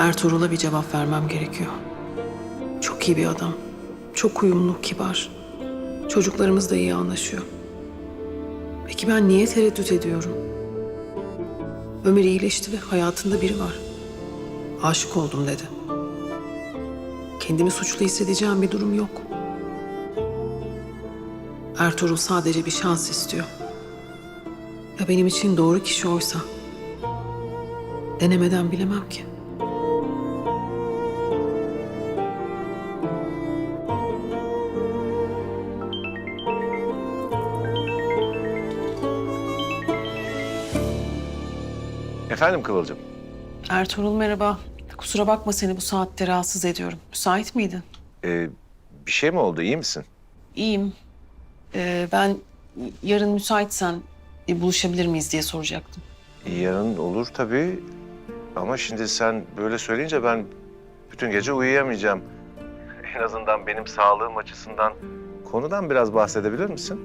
Ertuğrul'a bir cevap vermem gerekiyor. Çok iyi bir adam. Çok uyumlu, kibar. Çocuklarımız da iyi anlaşıyor. Peki ben niye tereddüt ediyorum? Ömer iyileşti ve hayatında biri var. Aşık oldum dedi. Kendimi suçlu hissedeceğim bir durum yok. Ertuğrul sadece bir şans istiyor. Ya benim için doğru kişi oysa? Denemeden bilemem ki. Efendim Kıvılcım? Ertuğrul merhaba. Kusura bakma seni bu saatte rahatsız ediyorum. Müsait miydin? Ee, bir şey mi oldu? İyi misin? İyiyim. Ee, ben yarın müsaitsen bir buluşabilir miyiz diye soracaktım. Yarın olur tabii. Ama şimdi sen böyle söyleyince ben bütün gece uyuyamayacağım. En azından benim sağlığım açısından konudan biraz bahsedebilir misin?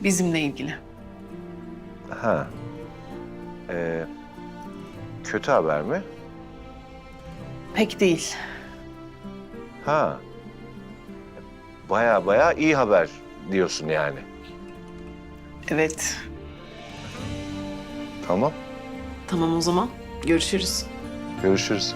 Bizimle ilgili. Ha. Ee, kötü haber mi? Pek değil. Ha. Baya baya iyi haber diyorsun yani. Evet. Tamam. Tamam o zaman. Görüşürüz. Görüşürüz.